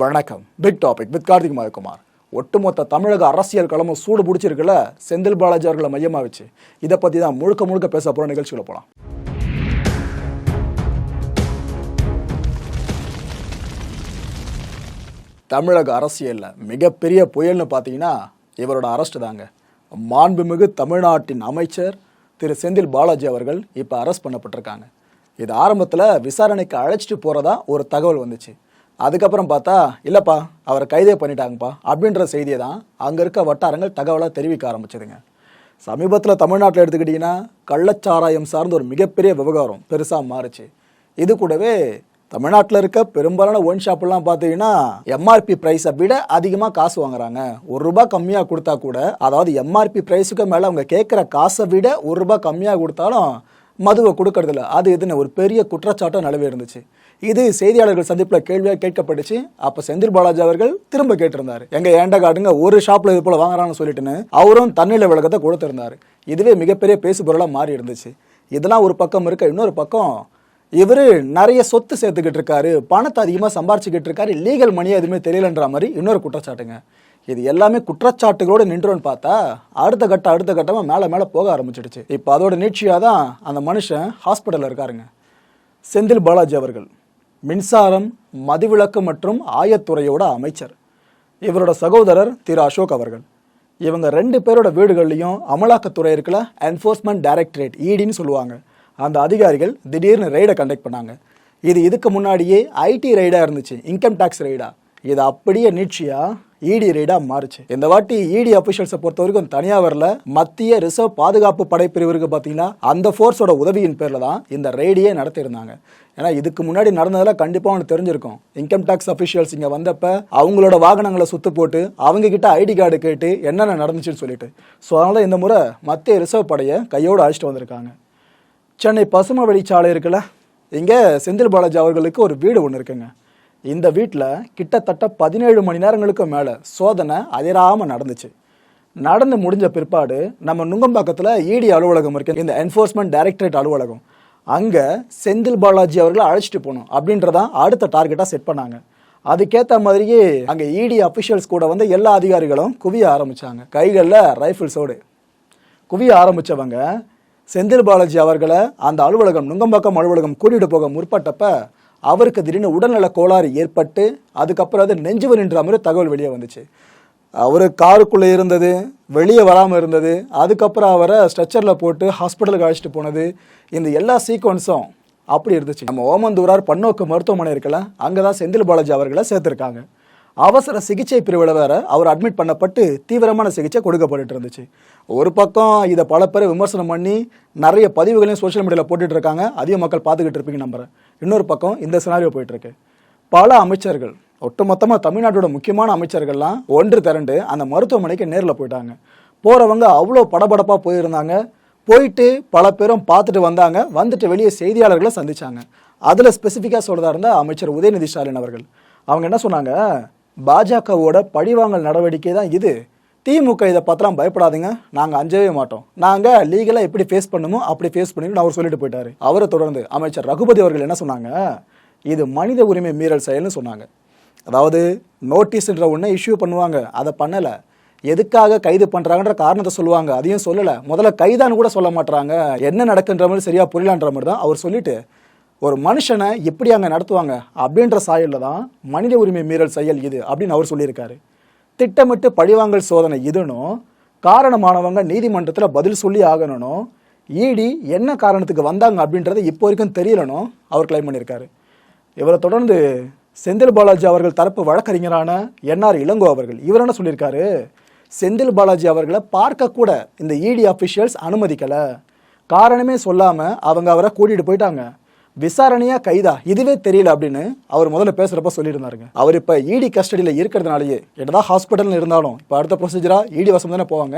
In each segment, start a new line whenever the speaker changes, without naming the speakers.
வணக்கம். Big topic with Karthik மகக்குமார் ஒட்டுமொத்த தமிழக அரசியல் களமும் சூடு பிடிச்சிருக்குல்ல? செந்தில் பாலாஜி அவர்களை மையமாக வச்சு இதை பற்றி தான் முழுக்க முழுக்க பேச போகிற நிகழ்ச்சியில் போகலாம் தமிழக அரசியலில் மிகப்பெரிய புயல்னு பார்த்தீங்கன்னா இவரோட அரெஸ்ட் தாங்க. மாண்புமிகு தமிழ்நாட்டின் அமைச்சர் திரு செந்தில் பாலாஜி அவர்கள் இப்போ அரெஸ்ட் பண்ணப்பட்டிருக்காங்க. இது ஆரம்பத்தில் விசாரணைக்கு அழைச்சிட்டு போகிறதா ஒரு தகவல் வந்துச்சு. அதுக்கப்புறம் பார்த்தா இல்லைப்பா அவரை கைதே பண்ணிட்டாங்கப்பா அப்படின்ற செய்தியை தான் அங்கே இருக்க வட்டாரங்கள் தகவலாக தெரிவிக்க ஆரம்பிச்சதுங்க. சமீபத்தில் தமிழ்நாட்டில் எடுத்துக்கிட்டிங்கன்னா கள்ளச்சாராயம் சார்ந்த ஒரு மிகப்பெரிய விவகாரம் பெருசாக மாறுச்சு. இது கூடவே தமிழ்நாட்டில் இருக்க பெரும்பாலான ஒன் ஷாப்லாம் பார்த்தீங்கன்னா எம்ஆர்பி ப்ரைஸை விட அதிகமாக காசு வாங்குறாங்க. ஒரு ரூபாய் கம்மியாக கொடுத்தா கூட அதாவது எம்ஆர்பி ப்ரைஸுக்கு மேலே அவங்க கேட்குற காசை விட ஒரு ரூபாய் கம்மியாக கொடுத்தாலும் மதுவை கொடுக்கறதில்ல. அது இதுன்னு ஒரு பெரிய குற்றச்சாட்டம் நிலவி இருந்துச்சு. இது செய்தியாளர்கள் சந்திப்பில் கேள்வியாக கேட்கப்பட்டுச்சு. அப்போ செந்தில் பாலாஜி அவர்கள் திரும்ப கேட்டிருந்தார். எங்க ஏண்ட காட்டுங்க ஒரு ஷாப்ல இது போல வாங்குறான்னு சொல்லிட்டுன்னு அவரும் தண்ணியில் விளக்கத்தை கொடுத்திருந்தாரு. இதுவே மிகப்பெரிய பேசுபொருளாக மாறி இருந்துச்சு. இதெல்லாம் ஒரு பக்கம் இருக்க இன்னொரு பக்கம் இவர் நிறைய சொத்து சேர்த்துக்கிட்டு இருக்காரு பணத்தை அதிகமாக சம்பாரிச்சுக்கிட்டு இருக்காரு லீகல் மணியாக எதுவுமே தெரியலன்ற மாதிரி இன்னொரு குற்றச்சாட்டுங்க. இது எல்லாமே குற்றச்சாட்டுகளோடு நின்றோன்னு பார்த்தா அடுத்த கட்டம் அடுத்த கட்டமாக மேலே மேலே போக ஆரம்பிச்சிடுச்சு. இப்போ அதோட நீட்சியாக தான் அந்த மனுஷன் ஹாஸ்பிட்டலில் இருக்காருங்க. செந்தில் பாலாஜி அவர்கள். மின்சாரம் மதுவிலக்கு மற்றும் ஆயத்துறையோட அமைச்சர். இவரோட சகோதரர் திரு அசோக் அவர்கள். இவங்க ரெண்டு பேரோட வீடுகள்லையும் அமலாக்கத்துறை இருக்கல என்ஃபோர்ஸ்மெண்ட் டைரக்டரேட் ஈடின்னு சொல்லுவாங்க. அந்த அதிகாரிகள் திடீர்னு ரெய்டை கண்டக்ட் பண்ணாங்க. இது இதுக்கு முன்னாடியே ஐடி ரெய்டாக இருந்துச்சு இன்கம் டேக்ஸ் ரெய்டா இது அப்படியே நீட்சியாக இடி ரெய்டாக மாறுச்சு. இந்த வாட்டி இடி அபிஷியல்ஸை பொறுத்த வரைக்கும் தனியாக வரல. மத்திய ரிசர்வ் பாதுகாப்பு படைப்பிரிவருக்கு பார்த்தீங்கன்னா அந்த ஃபோர்ஸோட உதவியின் பேரில் தான் இந்த ரெய்டியே நடத்தியிருந்தாங்க. ஏன்னா இதுக்கு முன்னாடி நடந்ததெல்லாம் கண்டிப்பாக அவனுக்கு தெரிஞ்சிருக்கும். இன்கம் டேக்ஸ் அஃபிஷியல்ஸ் இங்கே வந்தப்ப அவங்களோட வாகனங்களை சுத்து போட்டு அவங்க கிட்ட ஐடி கார்டு கேட்டு என்னென்ன நடந்துச்சுன்னு சொல்லிட்டு. ஸோ அதனால இந்த முறை மத்திய ரிசர்வ் படையை கையோடு அழைச்சிட்டு வந்திருக்காங்க. சென்னை பசுமை வழிச்சாலை இருக்குல்ல இங்கே செந்தில் பாலாஜி அவர்களுக்கு ஒரு வீடு ஒன்று இருக்குங்க. இந்த வீட்டில் கிட்டத்தட்ட பதினேழு மணி நேரங்களுக்கு மேலே சோதனை அதிராமல் நடந்துச்சு. நடந்து முடிஞ்ச பிற்பாடு நம்ம நுங்கம்பாக்கத்தில் இடி அலுவலகம் இருக்கு இந்த என்ஃபோர்ஸ்மெண்ட் டைரக்டரேட் அலுவலகம். அங்கே செந்தில் பாலாஜி அவர்களை அழைச்சிட்டு போகணும் அப்படின்றதான் அடுத்த டார்கெட்டாக செட் பண்ணாங்க. அதுக்கேற்ற மாதிரியே அங்கே இடி அஃபிஷியல்ஸ் கூட வந்து எல்லா அதிகாரிகளும் குவிய ஆரம்பித்தாங்க கைகளில் ரைஃபிள்ஸோடு குவிய ஆரம்பித்தவங்க செந்தில் பாலாஜி அவர்களை அந்த அலுவலகம் நுங்கம்பாக்கம் அலுவலகம் கூட்டிகிட்டு போக முற்பட்டப்ப அவருக்கு திடீர்னு உடல்நல கோளாறு ஏற்பட்டு அதுக்கப்புறம் அது நெஞ்சு நின்ற மாதிரி தகவல் வெளியே வந்துச்சு. அவர் காருக்குள்ளே இருந்தது வெளியே வராமல் இருந்தது அதுக்கப்புறம் அவரை ஸ்ட்ரெச்சரில் போட்டு ஹாஸ்பிட்டலுக்கு அழைச்சிட்டு போனது இந்த எல்லா சீக்வன்ஸும் அப்படி இருந்துச்சு. நம்ம ஓமந்தூரார் பன்னோக்கு மருத்துவமனை இருக்குல்ல அங்கே தான் செந்தில் பாலாஜி அவர்களை சேர்த்துருக்காங்க. அவசர சிகிச்சை பிரிவில் வேற அவர் அட்மிட் பண்ணப்பட்டு தீவிரமான சிகிச்சை கொடுக்கப்பட்டு இருந்துச்சு. ஒரு பக்கம் இதை பல பேர் விமர்சனம் பண்ணி நிறைய பதிவுகளையும் சோஷியல் மீடியாவில் போட்டுட்டு இருக்காங்க. அதிக மக்கள் பார்த்துக்கிட்டு இருப்பீங்க நம்புறேன். இன்னொரு பக்கம் இந்த சினாரியோ போயிட்டு இருக்கு. பல அமைச்சர்கள் ஒட்டுமொத்தமாக தமிழ்நாட்டோட முக்கியமான அமைச்சர்கள்லாம் ஒன்று திரண்டு அந்த மருத்துவமனைக்கு நேரில் போயிட்டாங்க. போகிறவங்க அவ்வளோ படபடப்பாக போயிருந்தாங்க. போயிட்டு பல பேரும் பார்த்துட்டு வந்தாங்க. வந்துட்டு வெளியே செய்தியாளர்களை சந்திச்சாங்க. அதில் ஸ்பெசிஃபிக்காக சொல்கிறதா இருந்தால் அமைச்சர் உதயநிதி ஸ்டாலின் அவர்கள். அவங்க என்ன சொன்னாங்க? பாஜகவோட பழிவாங்கல் நடவடிக்கை தான் இது. திமுக இதை பார்த்துலாம் பயப்படாதீங்க. நாங்கள் அஞ்சவே மாட்டோம். நாங்கள் லீகலாக எப்படி ஃபேஸ் பண்ணுமோ அப்படி ஃபேஸ் பண்ணிட்டு அவர் சொல்லிட்டு போயிட்டாரு. அவரை தொடர்ந்து அமைச்சர் ரகுபதி அவர்கள் என்ன சொன்னாங்க? இது மனித உரிமை மீறல் செயல்னு சொன்னாங்க. அதாவது நோட்டீஸ்ன்ற ஒன்று இஷ்யூ பண்ணுவாங்க. அதை பண்ணலை. எதுக்காக கைது பண்ணுறாங்கன்ற காரணத்தை சொல்லுவாங்க. அதையும் சொல்லலை. முதல்ல கைதான்னு கூட சொல்ல மாட்டாங்க என்ன நடக்குன்ற மாதிரி சரியாக புரியலான்ற மாதிரி தான் அவர் சொல்லிட்டு ஒரு மனுஷனை எப்படி அங்கே நடத்துவாங்க அப்படின்ற சாயலில் தான் மனித உரிமை மீறல் செயல் இது அப்படின்னு அவர் சொல்லியிருக்காரு. திட்டமிட்டு பழிவாங்கல் சோதனை இதுனும் காரணமானவங்க நீதிமன்றத்தில் பதில் சொல்லி ஆகணும் ஈடி என்ன காரணத்துக்கு வந்தாங்க அப்படின்றது இப்போ வரைக்கும் தெரியலனும் அவர் கிளைம் பண்ணியிருக்காரு. இவரை தொடர்ந்து செந்தில் பாலாஜி அவர்கள் தரப்பு வழக்கறிஞரான என்ஆர் இளங்கோ அவர்கள் இவர் என்ன சொல்லியிருக்காரு? செந்தில் பாலாஜி அவர்களை பார்க்கக்கூட இந்த இடி அஃபிஷியல்ஸ் அனுமதிக்கலை. காரணமே சொல்லாமல் அவங்க அவரை கூட்டிகிட்டு போயிட்டாங்க. விசாரணையா கைதா? இதுவே தெரியல அப்படின்னு அவர் முதல்ல பேசுறப்ப சொல்லியிருந்தாருங்க. அவர் இப்ப இடி கஸ்டடியில் இருக்கிறதுனாலயே என்னதான் ஹாஸ்பிட்டல் இருந்தாலும் இப்போ அடுத்த ப்ரொசீஜரா இடி வசம் தானே போவாங்க?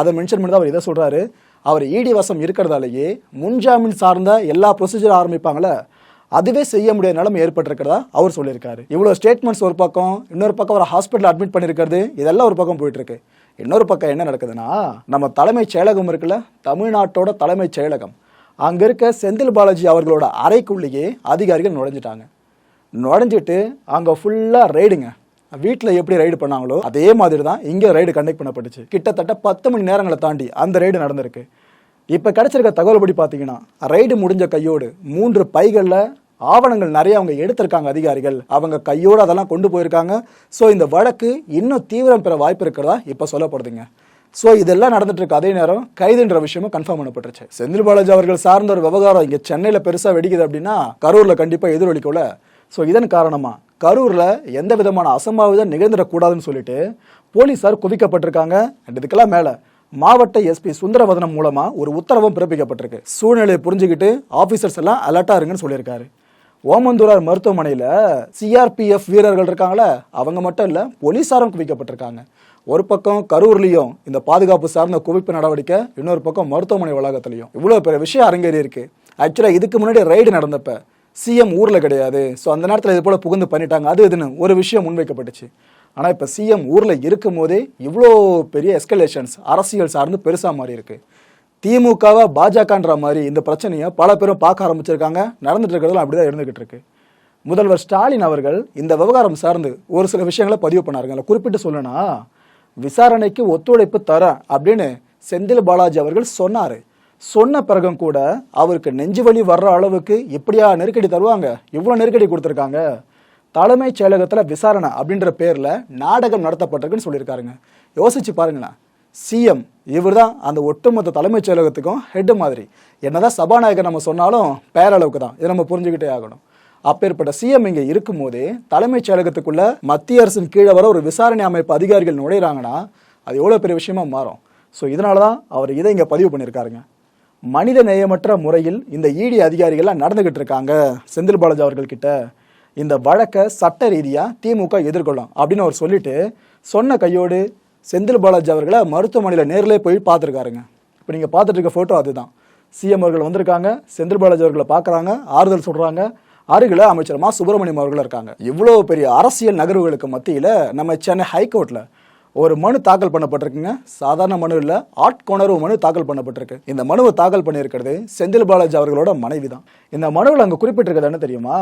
அதை மென்ஷன் பண்ணி தான் அவர் இதை சொல்றாரு. அவர் இடி வசம் இருக்கிறதாலேயே முன்ஜாமீன் சார்ந்த எல்லா ப்ரொசீஜரும் ஆரம்பிப்பாங்களே அதுவே செய்ய முடியாத நிலைமை ஏற்பட்டிருக்கிறதா அவர் சொல்லியிருக்காரு. இவ்வளோ ஸ்டேட்மெண்ட்ஸ் ஒரு பக்கம் இன்னொரு பக்கம் அவர் ஹாஸ்பிட்டல் அட்மிட் பண்ணியிருக்கிறது இதெல்லாம் ஒரு பக்கம் போயிட்டுருக்கு. இன்னொரு பக்கம் என்ன நடக்குதுன்னா நம்ம தலைமைச் செயலகம் இருக்குல்ல தமிழ்நாட்டோட தலைமைச் செயலகம். அங்கே இருக்க செந்தில் பாலாஜி அவர்களோட அறைக்குள்ளேயே அதிகாரிகள் நுழைஞ்சிட்டாங்க. நுழைஞ்சிட்டு அங்கே ஃபுல்லாக ரைடுங்க வீட்டில் எப்படி ரைடு பண்ணாங்களோ அதே மாதிரி தான் இங்கே ரைடு கண்டக்ட் பண்ணப்பட்டுச்சு. கிட்டத்தட்ட பத்து மணி நேரங்களை தாண்டி அந்த ரைடு நடந்திருக்கு. இப்போ கிடைச்சிருக்க தகவல்படி பார்த்தீங்கன்னா ரைடு முடிஞ்ச கையோடு மூன்று பைகளில் ஆவணங்கள் நிறைய அவங்க எடுத்திருக்காங்க அதிகாரிகள். அவங்க கையோடு அதெல்லாம் கொண்டு போயிருக்காங்க. ஸோ இந்த வழக்கு இன்னும் தீவிரம் பெற வாய்ப்பு இருக்கிறதா இப்போ சொல்லப்படுதுங்க. ஸோ இதெல்லாம் நடந்துட்டு இருக்கு அதே நேரம் கைதுன்ற விஷயமும் கன்ஃபார்ம் பண்ணப்பட்டுருச்சு. செந்தில் பாலாஜி அவர்கள் சார்ந்த ஒரு விவகாரம் இங்கே சென்னையில் பெருசாக வெடிக்குது அப்படின்னா கரூரில் கண்டிப்பாக எதிரொலிக்கல ஸோ இதன் காரணமாக கரூரில் எந்த விதமான அசம்பாவிதம் நிகழ்ந்துடக்கூடாதுன்னு சொல்லிட்டு போலீஸார் குவிக்கப்பட்டிருக்காங்க. அண்ட் இதுக்கெல்லாம் மேலே மாவட்ட எஸ்பி சுந்தரவதனம் மூலமாக ஒரு உத்தரவும் பிறப்பிக்கப்பட்டிருக்கு. சூழ்நிலையை புரிஞ்சுக்கிட்டு ஆஃபீஸர்ஸ் எல்லாம் அலர்ட்டாக இருங்கன்னு சொல்லியிருக்காரு. ஓமந்தூரார் மருத்துவமனையில் சிஆர்பிஎஃப் வீரர்கள் இருக்காங்களே அவங்க மட்டும் இல்லை போலீஸாரும் குவிக்கப்பட்டிருக்காங்க. ஒரு பக்கம் கரூர்லேயும் இந்த பாதுகாப்பு சார்ந்த குவிப்பு நடவடிக்கை இன்னொரு பக்கம் மருத்துவமனை வளாகத்திலையும். இவ்வளோ பெரிய விஷயம் அரங்கேறி இருக்கு. ஆக்சுவலாக இதுக்கு முன்னாடி ரைடு நடந்தப்ப சிஎம் ஊரில் கிடையாது. ஸோ அந்த நேரத்தில் இது போல் புகுந்து பண்ணிட்டாங்க. அது இதுன்னு ஒரு விஷயம் முன்வைக்கப்பட்டுச்சு. ஆனால் இப்போ சிஎம் ஊரில் இருக்கும் போதே இவ்வளோ பெரிய எஸ்கலேஷன்ஸ் அரசியல் சார்ந்து பெருசாக மாறி இருக்கு. திமுகவை பாஜகன்ற மாதிரி இந்த பிரச்சனையை பல பேரும் பார்க்க ஆரம்பிச்சிருக்காங்க. நடந்துட்டு இருக்கிறதுல அப்படிதான் இருந்துகிட்டு இருக்கு. முதல்வர் ஸ்டாலின் அவர்கள் இந்த விவகாரம் சார்ந்து ஒரு சில விஷயங்களை பதிவு பண்ணாருங்க. குறிப்பிட்டு சொல்லணும்னா விசாரணைக்கு ஒத்துழைப்பு தரேன் அப்படின்னு செந்தில் பாலாஜி அவர்கள் சொன்னாரு. சொன்ன பிறகும் கூட அவருக்கு நெஞ்சு வலி வர்ற அளவுக்கு இப்படியா நெருக்கடி தருவாங்க? இவ்வளோ நெருக்கடி கொடுத்துருக்காங்க. தலைமைச் செயலகத்தில் விசாரணை அப்படின்ற பேரில் நாடகம் நடத்தப்பட்டிருக்குன்னு சொல்லியிருக்காருங்க. யோசிச்சு பாருங்களேன். சிஎம் இவர் தான் அந்த ஒட்டுமொத்த தலைமைச் செயலகத்துக்கும் ஹெட்டு மாதிரி. என்னதான் சபாநாயகர் நம்ம சொன்னாலும் பேரளவுக்கு தான் இதை நம்ம புரிஞ்சுக்கிட்டே ஆகணும். அப்பேற்பட்ட சிஎம் இங்கே இருக்கும்போதே தலைமைச் செயலகத்துக்குள்ள மத்திய அரசின் கீழே வர ஒரு விசாரணை அமைப்பு அதிகாரிகள் நுழையிறாங்கன்னா அது எவ்வளோ பெரிய விஷயமா மாறும். ஸோ இதனால தான் அவர் இதை இங்கே பதிவு பண்ணியிருக்காருங்க. மனித நேயமற்ற முறையில் இந்த இடி அதிகாரிகள்லாம் நடந்துகிட்டு இருக்காங்க. செந்தில் பாலாஜி அவர்கள் கிட்ட இந்த வழக்கை சட்ட ரீதியாக திமுக எதிர்கொள்ளும் அப்படின்னு அவர் சொல்லிட்டு சொன்ன கையோடு செந்தில் பாலாஜி அவர்களை மருத்துவமனையில் நேரிலே போய் பார்த்துருக்காருங்க. இப்போ நீங்கள் பார்த்துட்டு இருக்க ஃபோட்டோ அதுதான். சிஎம் அவர்கள் வந்திருக்காங்க. செந்தில் பாலாஜி அவர்களை பார்க்குறாங்க. ஆறுதல் சொல்கிறாங்க அருகில் அமைச்சர் மா சுப்பிரமணியம் அவர்கள் இருக்காங்க. இவ்வளோ பெரிய அரசியல் நகர்வுகளுக்கு மத்தியில் நம்ம சென்னை ஹைகோர்ட்டில் ஒரு மனு தாக்கல் பண்ணப்பட்டிருக்குங்க. சாதாரண மனு இல்லை ஆட்கொணர்வு மனு தாக்கல் பண்ணப்பட்டிருக்கு. இந்த மனுவை தாக்கல் பண்ணியிருக்கிறது செந்தில் பாலாஜி அவர்களோட மனைவி தான் இந்த மனுவில் அங்கே குறிப்பிட்டிருக்கிறது என்ன தெரியுமா?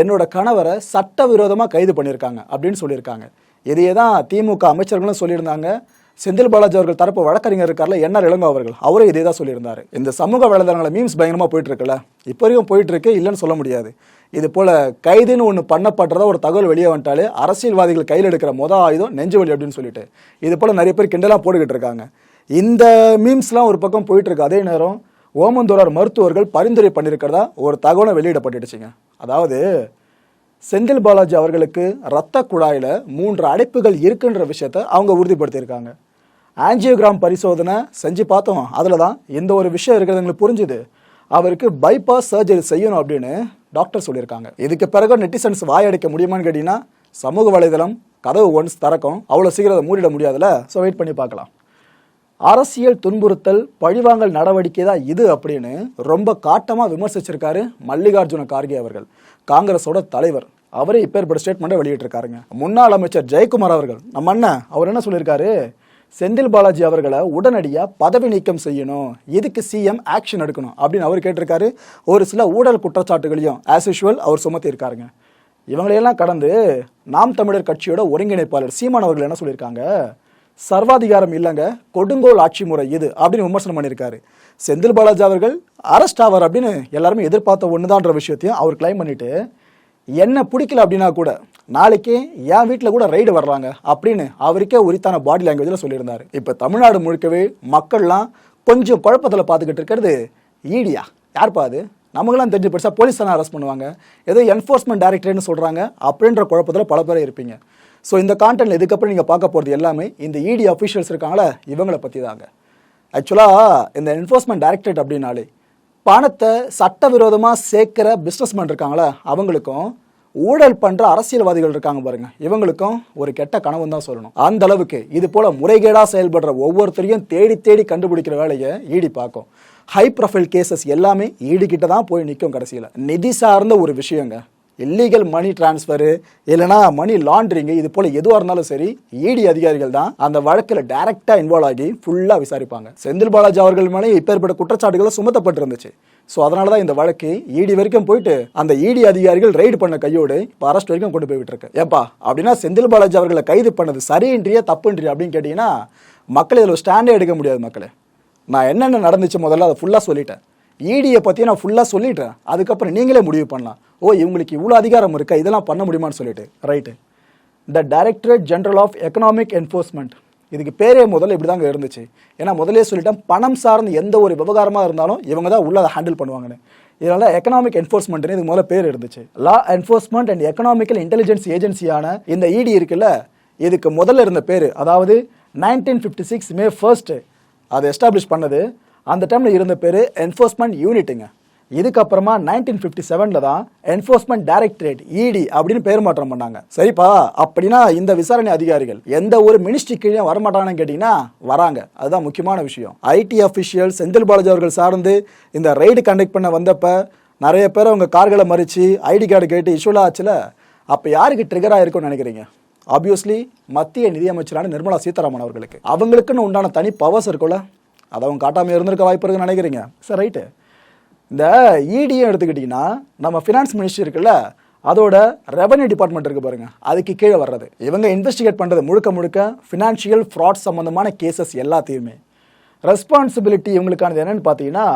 என்னோட கணவரை சட்டவிரோதமாக கைது பண்ணியிருக்காங்க அப்படின்னு சொல்லியிருக்காங்க. இதையே தான் திமுக அமைச்சர்களும் சொல்லியிருந்தாங்க. செந்தில் பாலாஜி அவர்கள் தரப்பு வழக்கறிஞர் இருக்கார்ல என்ஆர் இளங்கோ அவர்கள். அவரும் இதே தான் சொல்லியிருந்தாரு. இந்த சமூக வலைதளங்கள மீம்ஸ் பயங்கரமாக போயிட்டுருக்குல்ல. இப்போ வரைக்கும் போயிட்டுருக்கு இல்லைன்னு சொல்ல முடியாது. இது போல் கைதுன்னு ஒன்று பண்ணப்படுறதா ஒரு தகவல் வெளியே வந்துட்டாலே அரசியல்வாதிகள் கையில் எடுக்கிற மொதல் ஆயுதம் நெஞ்சு வலி அப்படின்னு சொல்லிட்டு. இது போல் நிறைய பேர் கிண்டலாக போட்டுக்கிட்டு இருக்காங்க. இந்த மீம்ஸ்லாம் ஒரு பக்கம் போயிட்டுருக்கு. அதே நேரம் ஓமந்தோரார் மருத்துவர்கள் பரிந்துரை பண்ணியிருக்கிறதா ஒரு தகவலை வெளியிடப்பட்டுடுச்சுங்க. அதாவது செந்தில் பாலாஜி அவர்களுக்கு இரத்த குழாயில் மூன்று அடைப்புகள் இருக்குன்ற விஷயத்த அவங்க உறுதிப்படுத்தியிருக்காங்க. ஆஞ்சியோகிராம் பரிசோதனை செஞ்சு பார்த்தோம். அதில் தான் எந்த ஒரு விஷயம் இருக்கிறது எங்களுக்கு புரிஞ்சுது. அவருக்கு பைபாஸ் சர்ஜரி செய்யணும் அப்படின்னு டாக்டர் சொல்லியிருக்காங்க. இதுக்கு பிறகு நெட்டிசன்ஸ் வாயடைக்க முடியுமான்னு கேட்டிங்கன்னா சமூக வலைதளம் கதவு ஒன்ஸ் திறக்கும். அவ்வளோ சீக்கிரம் மூடிட முடியாதுல்ல? ஸோ வெயிட் பண்ணி பார்க்கலாம். அரசியல் துன்புறுத்தல் பழிவாங்கல் நடவடிக்கை தான் இது அப்படின்னு ரொம்ப காட்டமாக விமர்சிச்சிருக்காரு மல்லிகார்ஜுன கார்கே அவர்கள் காங்கிரஸோட தலைவர். அவரே இப்பேற்பட்ட ஸ்டேட்மெண்ட்டை வெளியிட்டிருக்காருங்க. முன்னாள் அமைச்சர் ஜெயக்குமார் அவர்கள் நம்ம அண்ணன் அவர் என்ன சொல்லியிருக்காரு? செந்தில் பாலாஜி அவர்களை உடனடியாக பதவி நீக்கம் செய்யணும் இதுக்கு சிஎம் ஆக்ஷன் எடுக்கணும் அப்படின்னு அவர் கேட்டிருக்காரு. ஒரு சில ஊழல் குற்றச்சாட்டுகளையும் ஆஸ் யூஷுவல் அவர் சுமத்தியிருக்காருங்க. இவங்களையெல்லாம் கடந்து நாம் தமிழர் கட்சியோட ஒருங்கிணைப்பாளர் சீமான் அவர்கள் என்ன சொல்லியிருக்காங்க? சர்வாதிகாரம் இல்லைங்க கொடுங்கோல் ஆட்சி முறை இது அப்படின்னு விமர்சனம் பண்ணியிருக்காரு. செந்தில் பாலாஜி அவர்கள் அரெஸ்ட் ஆவார் அப்படின்னு எல்லாருமே எதிர்பார்த்த ஒன்றுதான்ற விஷயத்தையும் அவர் கிளைம் பண்ணிட்டு என்ன பிடிக்கல அப்படின்னா கூட நாளைக்கு என் வீட்டில் கூட ரைடு வர்றாங்க அப்படின்னு அவருக்கே உரித்தான பாடி லாங்குவேஜில் சொல்லியிருந்தார். இப்போ தமிழ்நாடு முழுக்கவே மக்கள்லாம் கொஞ்சம் குழப்பத்தில் பார்த்துக்கிட்டு இருக்கிறது ஈடியா யார்ப்பா அது? நமக்கெல்லாம் தெரிஞ்சு பெருசாக போலீஸ் தானே அரெஸ்ட் பண்ணுவாங்க. ஏதோ என்ஃபோர்ஸ்மெண்ட் டைரக்டர்னு சொல்கிறாங்க அப்படின்ற குழப்பத்தில் பல பேர் இருப்பீங்க. ஸோ இந்த கான்டென்ட் இதுக்கப்புறம் நீங்கள் பார்க்க போகிறது எல்லாமே இந்த இடி அஃபிஷியல்ஸ் இருக்காங்களே இவங்களை பற்றி தாங்க ஆக்சுவலாக இந்த என்ஃபோர்ஸ்மெண்ட் டைரக்டரேட் அப்படின்னாலே பணத்தை சட்டவிரோதமாக சேர்க்கிற பிஸ்னஸ்மேன் இருக்காங்களே அவங்களுக்கும் ஊழல் பண்ணுற அரசியல்வாதிகள் இருக்காங்க பாருங்க. இவங்களுக்கும் ஒரு கெட்ட கனவு தான் சொல்லணும். அந்த அளவுக்கு இது போல முறைகேடாக செயல்படுற ஒவ்வொருத்தரையும் தேடி தேடி கண்டுபிடிக்கிற வேலையை ஈடி பார்க்கும். ஹை ப்ரொஃபைல் கேசஸ் எல்லாமே ஈடுகிட்ட தான் போய் நிற்கும் கடைசியில். நிதி சார்ந்த ஒரு விஷயங்க. இல்லீகல் மணி டிரான்ஸ்ஃபரு இல்லைனா மணி லாண்ட்ரிங்கு இது போல் எதுவாக இருந்தாலும் சரி இடி அதிகாரிகள் தான் அந்த வழக்கில் டைரக்டாக இன்வால்வ் ஆகி ஃபுல்லாக விசாரிப்பாங்க. செந்தில் பாலாஜி அவர்கள் மேலே இப்பேற்பட்ட குற்றச்சாட்டுகளை சுமத்தப்பட்டிருந்துச்சு. ஸோ அதனால தான் இந்த வழக்கு இடி வரைக்கும் போயிட்டு அந்த இடி அதிகாரிகள் ரைடு பண்ண கையோடு இப்போ அரெஸ்ட் வரைக்கும் கொண்டு போய்விட்டு இருக்கு. ஏப்பா அப்படின்னா செந்தில் பாலாஜி அவர்களை கைது பண்ணது சரின்றியா தப்புன்றியா அப்படின்னு கேட்டிங்கன்னா மக்கள் இதில் ஸ்டாண்டே எடுக்க முடியாது மக்களே. நான் என்னென்ன நடந்துச்சு முதல்ல அதை ஃபுல்லாக சொல்லிட்டேன். E இடியை பற்றி நான் ஃபுல்லாக சொல்லிட்டேன். அதுக்கப்புறம் நீங்களே முடிவு பண்ணலாம். ஓ இவங்களுக்கு இவ்வளோ அதிகாரம் இருக்கா? இதெல்லாம் பண்ண முடியுமான்னு சொல்லிட்டு. Right the directorate general of economic enforcement இதுக்கு பேரே முதல்ல இப்படி தாங்க இருந்துச்சு. ஏன்னா முதலே சொல்லிட்டேன் பணம் சார்ந்த எந்த ஒரு விவகாரமாக இருந்தாலும் இவங்க தான் உள்ள அதை ஹேண்டில் பண்ணுவாங்கன்னு. இதனால எக்கனாமிக் என்ஃபோர்ஸ்மெண்ட்னு இதுக்கு முதல்ல பேர் இருந்துச்சு. Law enforcement and economical intelligence ஏஜென்சியான இந்த இடி இருக்குல்ல இதுக்கு முதல்ல இருந்த பேர் அதாவது nineteen fifty six May first அதை எஸ்டாப்ளிஷ் பண்ணது அந்த டைமில் இருந்த பேர் என்ஃபோர்ஸ்மெண்ட் யூனிட்டுங்க இதுக்கப்புறமா நைன்டீன் ஃபிஃப்டி செவனில் தான் என்ஃபோர்ஸ்மெண்ட் டைரக்டரேட் இடி அப்படின்னு பேர் மாற்றம் பண்ணாங்க. சரிப்பா அப்படின்னா இந்த விசாரணை அதிகாரிகள் எந்த ஒரு மினிஸ்ட்ரி கீழே வரமாட்டாங்கன்னு கேட்டிங்கன்னா வராங்க. அதுதான் முக்கியமான விஷயம். ஐடி அஃபிஷியல் செந்தில் பாலாஜி அவர்கள் சார்ந்து இந்த ரைடு கண்டக்ட் பண்ண வந்தப்போ நிறைய பேர் அவங்க கார்களை மறித்து ஐடி கார்டு கேட்டு இஷ்யூலாம் ஆச்சுல அப்போ யாருக்கு ட்ரிகர் ஆகிருக்கும்னு நினைக்கிறீங்க? ஆப்வியஸ்லி மத்திய நிதியமைச்சரான நிர்மலா சீதாராமன் அவர்களுக்கு. அவங்களுக்குன்னு உண்டான தனி பவர்ஸ் இருக்குல்ல அதை அவங்க காட்டாமல் இருந்திருக்க வாய்ப்பு இருக்குன்னு நினைக்கிறீங்க? சார் ரைட்டு இந்த இடியும் எடுத்துக்கிட்டிங்கன்னா நம்ம ஃபினான்ஸ் மினிஸ்ட்ரி இருக்குல்ல அதோட ரெவன்யூ டிபார்ட்மெண்ட் இருக்குது பாருங்க. அதுக்கு கீழே வர்றது. இவங்க இன்வெஸ்டிகேட் பண்ணுறது முழுக்க முழுக்க ஃபினான்ஷியல் ஃப்ராட் சம்மந்தமான கேசஸ் எல்லாத்தையுமே. ரெஸ்பான்சிபிலிட்டி இவங்களுக்கானது என்னென்னு பார்த்தீங்கன்னா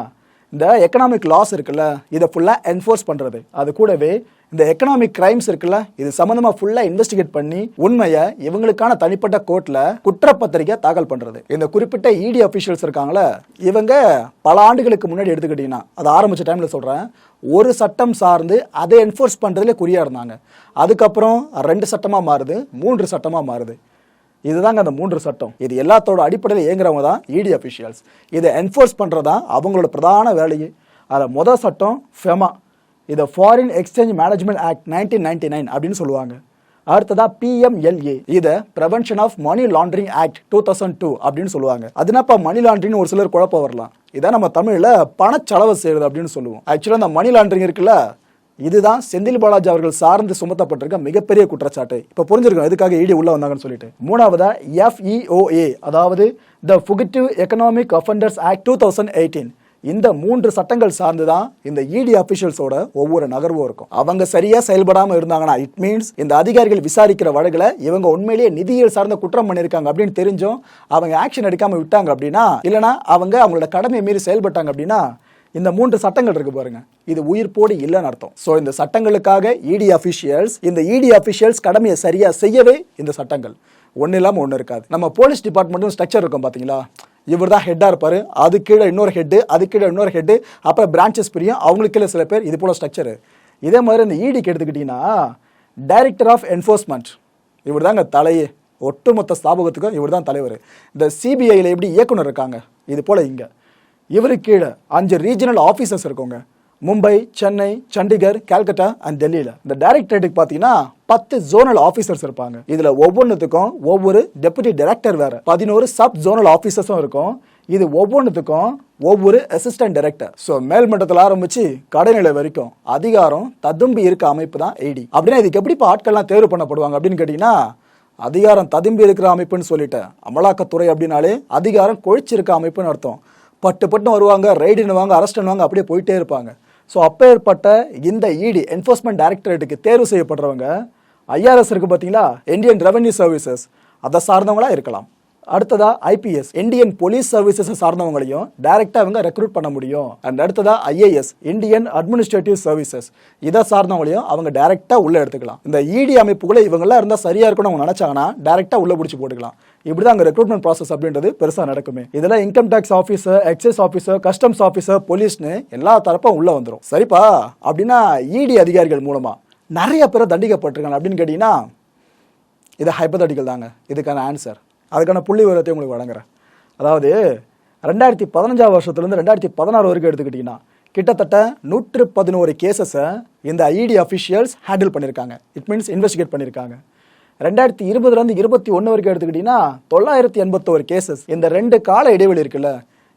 இந்த எக்கனாமிக் லாஸ் இருக்குல்ல இதை ஃபுல்லாக என்ஃபோர்ஸ் பண்ணுறது அது கூடவே இந்த எக்கனாமிக் கிரைம்ஸ் இருக்குல்ல இது சம்மந்தமாக ஃபுல்லாக இன்வெஸ்டிகேட் பண்ணி உண்மையை இவங்களுக்கான தனிப்பட்ட கோர்ட்டில் குற்றப்பத்திரிகை தாக்கல் பண்ணுறது இந்த குறிப்பிட்ட இடி அபிஷியல்ஸ் இருக்காங்களே இவங்க பல ஆண்டுகளுக்கு முன்னாடி எடுத்துக்கிட்டிங்கன்னா அது ஆரம்பிச்ச டைமில் சொல்கிறேன் ஒரு சட்டம் சார்ந்து அதை என்ஃபோர்ஸ் பண்றதுல குறியாக இருந்தாங்க. அதுக்கப்புறம் ரெண்டு சட்டமாக மாறுது மூன்று சட்டமாக மாறுது. இதுதாங்க அந்த மூன்று சட்டம். இது எல்லாத்தோட அடிப்படையில் இயங்குறவங்க தான் இடி அஃபிஷியல்ஸ் இதை என்ஃபோர்ஸ் பண்ணுறது தான் அவங்களோட பிரதான வேலையே. அதில் மொதல் சட்டம் ஃபெமா இதை foreign exchange management act nineteen ninety nine அப்படின்னு சொல்லுவாங்க. அடுத்ததா பிஎம்எல்ஏ இதை prevention of money laundering act two thousand two அப்படின்னு சொல்லுவாங்க. அதுனாப்பா மணி லாண்டரிங் ஒரு சிலர் குழப்பம் வரலாம். இதான் நம்ம தமிழில் பணச்செலவு செய்யறது அப்படின்னு சொல்லுவோம். ஆக்சுவலாக அந்த மணி லாண்டரிங் இருக்குல்ல இதுதான் செந்தில் பாலாஜி அவர்கள் சார்ந்து சுமத்தப்பட்டிருக்க மிகப்பெரிய குற்றச்சாட்டு. இப்போ புரிஞ்சிருக்கும் எதுக்காக இடி உள்ள வந்தாங்கன்னு சொல்லிட்டு. மூணாவதா எஃப்இஓஏ அதாவது the fugitive economic offenders act two thousand eighteen இந்த மூன்று சட்டங்கள் சார்ந்து தான் இந்த இடி அபிஷியல்ஸோட ஒவ்வொரு நகர்வும் இருக்கும். அவங்க சரியா செயல்படாம இருந்தாங்கன்னா இட் மீன்ஸ் இந்த அதிகாரிகள் விசாரிக்கிற வழக்கில் இவங்க உண்மையிலேயே நிதியியல் சார்ந்த குற்றம் பண்ணியிருக்காங்க அப்படின்னு தெரிஞ்சும் அவங்க ஆக்ஷன் எடுக்காம விட்டாங்க அப்படின்னா இல்லைனா அவங்க அவங்களோட கடமையை மீறி செயல்பட்டாங்க அப்படின்னா இந்த மூன்று சட்டங்கள் இருக்கு பாருங்க. இது உயிர்ப்போடு இல்லைன்னு அர்த்தம். ஸோ இந்த சட்டங்களுக்காக இடி அஃபிஷியல்ஸ் இந்த இடி அஃபிஷியல்ஸ் கடமையை சரியா செய்யவே இந்த சட்டங்கள். ஒன்றும் இல்லாமல் ஒன்று இருக்காது. நம்ம போலீஸ் டிபார்ட்மெண்ட்டும் ஸ்ட்ரக்சர் இருக்கும் பார்த்தீங்களா இவர் தான் ஹெட்டாக இருப்பார். அது கீழே இன்னொரு ஹெட்டு அது கீழே இன்னொரு ஹெட்டு அப்புறம் பிரான்ச்சஸ் பிரியும். அவங்களுக்கு கீழே சில பேர் இது போல ஸ்ட்ரக்சரு இதே மாதிரி இந்த இடிக்கு எடுத்துக்கிட்டிங்கன்னா டைரக்டர் ஆஃப் என்ஃபோர்ஸ்மெண்ட் இவர் தாங்க தலையே. ஒட்டுமொத்த ஸ்தாபகத்துக்கும் இவர் தான் தலைவர். இந்த சிபிஐயில் எப்படி இயக்குனர் இருக்காங்க? இது போல் இங்கே. இவருக்கு கீழே அஞ்சு ரீஜனல் ஆஃபீஸர்ஸ் இருக்கோங்க மும்பை சென்னை சண்டிகர் கல்கட்டா அண்ட் டெல்லியில். இந்த டைரக்டரேட்டுக்கு பார்த்தீங்கன்னா பத்து ஜோனல் ஆஃபீஸர்ஸ் இருப்பாங்க. இதில் ஒவ்வொன்றுத்துக்கும் ஒவ்வொரு டெபுட்டி டைரக்டர் வேற. பதினோரு சப் ஜோனல் ஆஃபீஸர்ஸும் இருக்கும். இது ஒவ்வொன்றுத்துக்கும் ஒவ்வொரு அசிஸ்டன்ட் டைரக்டர் ஸோ மேல்மட்டத்தில் ஆரம்பிச்சு கடைநிலை வரைக்கும் அதிகாரம் ததும்பி இருக்க அமைப்பு தான் ஐடி அப்படின்னா இதுக்கு எப்படி இப்போ ஆட்கள்லாம் தேர்வு பண்ணப்படுவாங்க அப்படின்னு கேட்டிங்கன்னா அதிகாரம் ததும்பி இருக்கிற அமைப்புன்னு சொல்லிட்டேன் அமலாக்கத்துறை அப்படின்னாலே அதிகாரம் கொழிச்சிருக்க அமைப்புன்னு அர்த்தம். பட்டு பட்டு வருவாங்க ரைடுன்னுவாங்க அரெஸ்ட் பண்ணுவாங்க அப்படியே போயிட்டே இருப்பாங்க. ஸோ அப்பேற்பட்ட இந்த இடி என்ஃபோர்ஸ்மெண்ட் டைரக்டரேட்டுக்கு தேர்வு செய்யப்படுறவங்க ஐஆர்எஸ் இருக்குது பார்த்தீங்களா இந்தியன் ரெவன்யூ சர்வீசஸ் அதை சார்ந்தவங்களாக இருக்கலாம். அடுத்ததா ஐபிஎஸ் இந்தியன் போலீஸ் சர்வீசஸ் சார்ந்தவங்களையும் டைரக்டா அவங்க ரெக்ரூட் பண்ண முடியும். அண்ட் அடுத்ததா ஐஏஎஸ் இந்தியன் அட்மினிஸ்ட்ரேட்டிவ் சர்வீசஸ் இதை சார்ந்தவங்களையும் அவங்க டைரக்டா உள்ள எடுத்துக்கலாம். இந்த இடி அமைப்புகளை இவங்கெல்லாம் இருந்தா சரியா இருக்கும்னு அவங்க நினைச்சாங்கன்னா டைரக்டா உள்ள பிடிச்சி போட்டுக்கலாம். இப்படிதான் அங்க ரெக்ரூட்மெண்ட் ப்ராசஸ் அப்படின்றது பெருசா நடக்குமே. இதெல்லாம் income tax officer excise officer customs officer போலீஸ்னு எல்லா தரப்பும் உள்ள வந்துடும் சரிப்பா? அப்படின்னா இடி அதிகாரிகள் மூலமா நிறைய பேரை தண்டிக்கப்பட்டிருக்காங்க அப்படின்னு கேட்டீங்கன்னா இது ஹைப்பதட்டிக்கல் தாங்க. இதுக்கான ஆன்சர் அதுக்கான புள்ளி விவரத்தை உங்களுக்கு வழங்குறேன். அதாவது ரெண்டாயிரத்தி பதினஞ்சாம் வருஷத்துலேருந்து ரெண்டாயிரத்தி பதினாறு வரைக்கும் எடுத்துக்கிட்டிங்கன்னா கிட்டத்தட்ட நூற்று பதினோரு கேசஸை இந்த ஐடி அஃபிஷியல்ஸ் ஹேண்டில் பண்ணியிருக்காங்க. இட் மீன்ஸ் இன்வெஸ்டிகேட் பண்ணியிருக்காங்க. ரெண்டாயிரத்தி இருபதுலேருந்து இருபத்தி ஒன்று வரைக்கும் எடுத்துக்கிட்டிங்கன்னா தொள்ளாயிரத்தி எண்பத்தோரு கேசஸ் இந்த ரெண்டு கால இடைவெளி இருக்குல்ல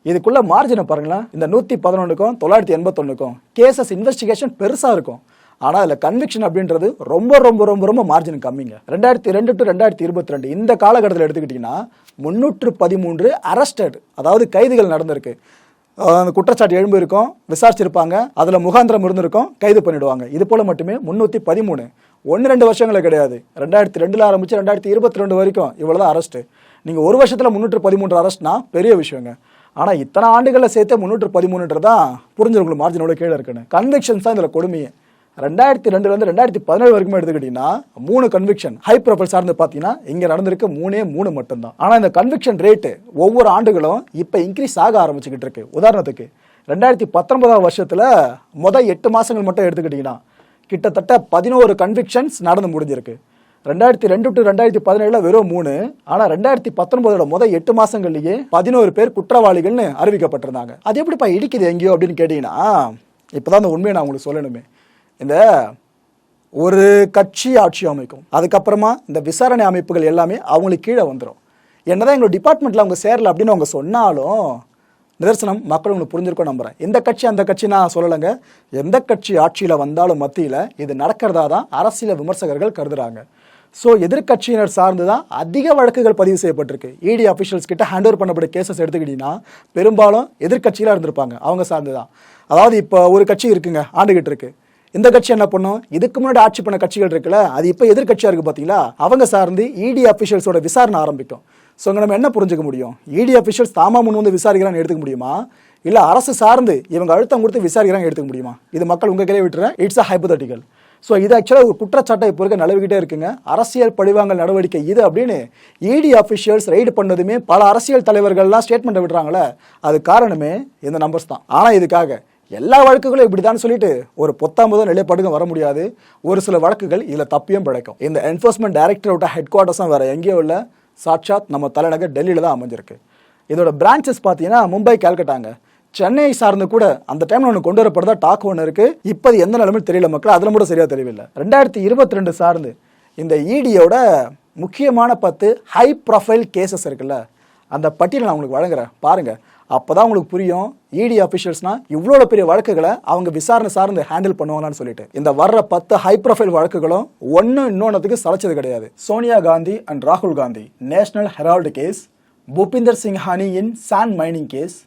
இதுக்குள்ள மார்ஜினை பாருங்களேன். இந்த நூற்றி பதினொன்றுக்கும் தொள்ளாயிரத்தி எண்பத்தொன்னுக்கும் கேசஸ் இன்வெஸ்டிகேஷன் பெருசாக இருக்கும். ஆனால் அதில் கன்விக்ஷன் அப்படின்றது ரொம்ப ரொம்ப ரொம்ப ரொம்ப மார்ஜின் கம்மிங்க. ரெண்டாயிரத்தி ரெண்டு டு ரெண்டாயிரத்தி இருபத்தி ரெண்டு இந்த காலகட்டத்தில் எடுத்துக்கிட்டிங்கன்னா முந்நூற்று பதிமூன்று அரஸ்டட் அதாவது கைதுகள் நடந்திருக்கு. அந்த குற்றச்சாட்டு எழும்பு இருக்கும் விசாரிச்சிருப்பாங்க அதில் முகாந்திரம் இருந்திருக்கும் கைது பண்ணிடுவாங்க. இது போல் மட்டுமே முந்நூற்றி பதிமூணு. ஒன்று ரெண்டு வருஷங்களே கிடையாது. ரெண்டாயிரத்தி ரெண்டில் ஆரம்பித்து ரெண்டாயிரத்தி இருபத்தி ரெண்டு வரைக்கும் இவ்வளோதான் அரெஸ்ட்டு நீங்கள் ஒரு வருஷத்தில் முந்நூற்று பதிமூன்று அரெஸ்ட்னா பெரிய விஷயங்க. ஆனால் இத்தனை ஆண்டுகளில் சேர்த்து முந்நூற்று பதிமூணுன்றதான் புரிஞ்சு உங்களுக்கு மார்ஜின் கீழே இருக்குன்னு. கன்விக்ஷன்ஸ் தான் இதில் கொடுமையே. ரெண்டாயிரத்தி ரெண்டுலேருந்து ரெண்டாயிரத்தி பதினேழு வரைக்கும் எடுத்துக்கிட்டிங்கன்னா மூணு கன்விக்ஷன் ஹை ப்ரொஃபைல் சார்ந்து பார்த்தீங்கன்னா இங்கே நடந்திருக்கு மூணே மூணு மட்டும்தான். ஆனால் இந்த கன்விக்ஷன் ரேட்டு ஒவ்வொரு ஆண்டுகளும் இப்போ இன்க்ரீஸ் ஆக ஆரம்பிச்சுக்கிட்டு இருக்கு. உதாரணத்துக்கு ரெண்டாயிரத்தி பத்தொன்பதாம் வருஷத்தில் மொதல் எட்டு மாதங்கள் மட்டும் எடுத்துக்கிட்டிங்கன்னா கிட்டத்தட்ட பதினோரு கன்விக்ஷன்ஸ் நடந்து முடிஞ்சிருக்கு. ரெண்டாயிரத்தி ரெண்டு டு ரெண்டாயிரத்தி பதினேழுல வெறும் மூணு ஆனால் ரெண்டாயிரத்தி பத்தொன்பதோட முதல் எட்டு மாசங்கள்லயே பதினோரு பேர் குற்றவாளிகள்னு அறிவிக்கப்பட்டிருந்தாங்க. அது எப்படிப்பா இடிக்குது எங்கேயோ அப்படின்னு கேட்டீங்கன்னா இப்போதான் அந்த உண்மையை நான் உங்களுக்கு சொல்லணுமே. இந்த ஒரு கட்சி ஆட்சி அமைக்கும். அதுக்கப்புறமா இந்த விசாரணை அமைப்புகள் எல்லாமே அவங்களுக்கு கீழே வந்துடும் என்னதான் எங்களோட டிபார்ட்மெண்ட்டில் அவங்க சேரல அப்படின்னு அவங்க சொன்னாலும் நிதர்சனம் மக்கள் உங்களுக்கு புரிஞ்சிருக்கோம் நம்புறேன். எந்த கட்சி அந்த கட்சி நான் சொல்லலைங்க. எந்த கட்சி ஆட்சியில் வந்தாலும் மத்தியில் இது நடக்கிறதா தான் அரசியல் விமர்சகர்கள் கருதுறாங்க. ஸோ எதிர்க்கட்சியினர் சார்ந்து தான் அதிக வழக்குகள் பதிவு செய்யப்பட்டிருக்கு. இடி அஃபிஷியல்ஸ் கிட்ட ஹேண்ட் ஓவர் பண்ணப்பட்ட கேசஸ் எடுத்துக்கிட்டீங்கன்னா பெரும்பாலும் எதிர்கட்சியில் இருந்திருப்பாங்க. அவங்க சார்ந்து தான் அதாவது இப்போ ஒரு கட்சி இருக்குங்க ஆண்டுகிட்டு இருக்குது இந்த கட்சி என்ன பண்ணும்? இதுக்கு முன்னாடி ஆட்சி பண்ண கட்சிகள் இருக்குல்ல அது இப்போ எதிர்க்கட்சியா இருக்கு பாத்தீங்களா? அவங்க சார்ந்து இடி அஃபிஷியல்ஸோட விசாரணை ஆரம்பிக்கும். ஸோ நம்ம என்ன புரிஞ்சுக்க முடியும்? இடி அஃபிஷியல்ஸ் தாமா முன் வந்து விசாரிக்கிறான்னு எடுத்துக்க முடியுமா? இல்ல அரசு சார்ந்து இவங்க அழுத்தம் கொடுத்து விசாரிக்கிறாங்க எடுத்துக்க முடியுமா? இது மக்கள் உங்க கையிலே விட்டுறேன். இட்ஸ் அ ஹைபோதட்டிக்கல் ஸோ இது ஆக்சுவலாக ஒரு குற்றச்சாட்டை இப்போ இருக்க நிலவிக்கிட்டே இருக்குங்க. அரசியல் பழிவாங்கல் நடவடிக்கை இது அப்படின்னு இடி அஃபிஷியல்ஸ் ரைடு பண்ணதுமே பல அரசியல் தலைவர்கள்லாம் ஸ்டேட்மெண்ட் விடுறாங்களே அது காரணமே இந்த நம்பர்ஸ் தான். ஆனால் இதுக்காக எல்லா வழக்குகளும் இப்படி தான் சொல்லிட்டு ஒரு பொத்தாம்பதோ நிலைப்பாடுங்க வர முடியாது. ஒரு சில வழக்குகள் இதில் தப்பியும் பிழைக்கும். இந்த என்ஃபோர்ஸ்மெண்ட் டைரக்டரோட ஹெட் குவார்ட்டர்ஸும் வேறு எங்கேயோ உள்ள சாட்சாத் நம்ம தலைநகர் டெல்லியில் தான் அமைஞ்சிருக்கு. இதோட பிரான்ச்சஸ் பார்த்தீங்கன்னா மும்பை கல்கட்டாங்க. சென்னை சார்ந்து கூட அந்த டைம்ல ஒன்று கொண்டு வரப்படுறதா டாக் ஒன்று இருக்கு. இப்போ எந்த நிலைமையும் தெரியல மக்கள். அதில் கூட சரியாக தெரியவில்லை. ரெண்டாயிரத்தி இருபத்தி ரெண்டு சார்ந்து இந்த இடியோட முக்கியமான பத்து ஹை ப்ரொஃபைல் கேசஸ் இருக்குல்ல. அந்த பட்டியலை நான் உங்களுக்கு வழங்குறேன். பாருங்கள் அப்போ தான் உங்களுக்கு புரியும். இடி அஃபிஷியல்ஸ்னா இவ்வளோ பெரிய வழக்குகளை அவங்க விசாரணை சார்ந்து ஹேண்டில் பண்ணுவாங்களான்னு சொல்லிட்டு. இந்த வர்ற பத்து ஹை ப்ரொஃபைல் வழக்குகளும் ஒன்றும் இன்னொன்றதுக்கு சளைச்சது கிடையாது. சோனியா காந்தி அண்ட் ராகுல் Gandhi. National Herald case Bhupinder Singh Honey in sand mining case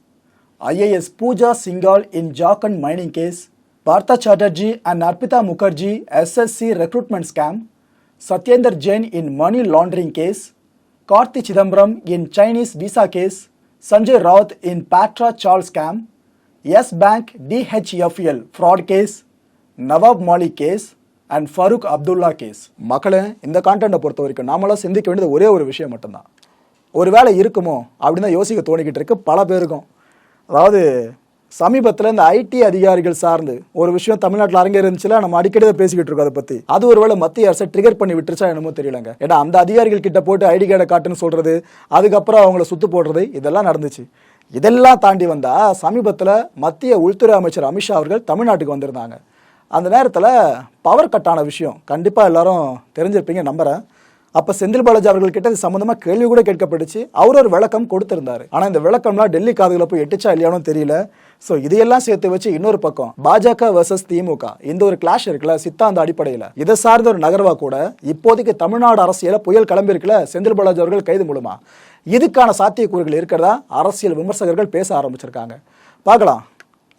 IAS Pooja Singhal in Jharkhand mining case Partha Chatterjee and Arpita Mukherjee SSC recruitment scam Satyendar Jain in money laundering case Karti Chidambaram in Chinese visa case Sanjay Raut in Patra Charles scam, Yes Bank DHFL fraud case, Nawab Malik case and Farooq Abdullah case மக்களே இந்த கான்டென்ட்டை பொறுத்த வரைக்கும் நாமெல்லாம் சிந்திக்க வேண்டியது ஒரே ஒரு விஷயம் மட்டும்தான். ஒரு வேலை இருக்குமோ அப்படின்னு தான் யோசிக்க தோணிக்கிட்டு இருக்கு பல பேருக்கும். அதாவது சமீபத்தில் இந்த ஐடி அதிகாரிகள் சார்ந்து ஒரு விஷயம் தமிழ்நாட்டில் அரங்கேறி இருந்துச்சுல நம்ம அடிக்கடி தான் பேசிக்கிட்டு இருக்கோம் அதை பற்றி அது ஒருவேளை மத்திய அரசை ட்ரிகர் பண்ணி விட்டுருச்சா என்னமோ தெரியலங்க. ஏன்னா அந்த அதிகாரிகள் கிட்ட போட்டு ஐடி கார்டை காட்டுன்னு சொல்றது அதுக்கப்புறம் அவங்கள சுத்து போடுறது இதெல்லாம் நடந்துச்சு. இதெல்லாம் தாண்டி வந்தா சமீபத்தில் மத்திய உள்துறை அமைச்சர் அமித்ஷா அவர்கள் தமிழ்நாட்டுக்கு வந்திருந்தாங்க. அந்த நேரத்தில் பவர் கட்டான விஷயம் கண்டிப்பாக எல்லாரும் தெரிஞ்சிருப்பீங்க நம்புகிறேன் அப்போ செந்தில் பாலாஜி அவர்கள்கிட்ட இது சம்மந்தமாக கேள்வி கூட கேட்கப்பட்டுச்சு. அவர் ஒரு விளக்கம் கொடுத்திருந்தாரு. ஆனால் இந்த விளக்கம்லாம் டெல்லி காதுகளை போய் எட்டுச்சா இல்லையானோ தெரியல. ஸோ இதையெல்லாம் சேர்த்து வச்சு இன்னொரு பக்கம் பாஜக வர்சஸ் திமுக. இந்த ஒரு கிளாஷ் இருக்குல்ல சித்தாந்த அடிப்படையில். இதை சார்ந்த ஒரு நகர்வா கூட இப்போதைக்கு தமிழ்நாடு அரசியல புயல் கிளம்பி இருக்குல்ல செந்தில் பாலாஜி அவர்கள் கைது மூலமா. இதுக்கான சாத்தியக்கூறுகள் இருக்கிறதா அரசியல் விமர்சகர்கள் பேச ஆரம்பிச்சிருக்காங்க. பார்க்கலாம்.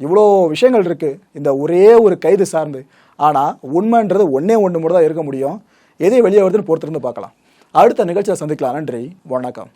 இவ்வளோ விஷயங்கள் இருக்கு இந்த ஒரே ஒரு கைது சார்ந்து. ஆனால் உண்மைன்றது ஒன்றே ஒன்று மட்டும் தான் இருக்க முடியும். எதையும் வெளியே வருதுன்னு பொறுத்திருந்து பார்க்கலாம். அடுத்த நிகழ்ச்சியை சந்திக்கலாம். நன்றி வணக்கம்.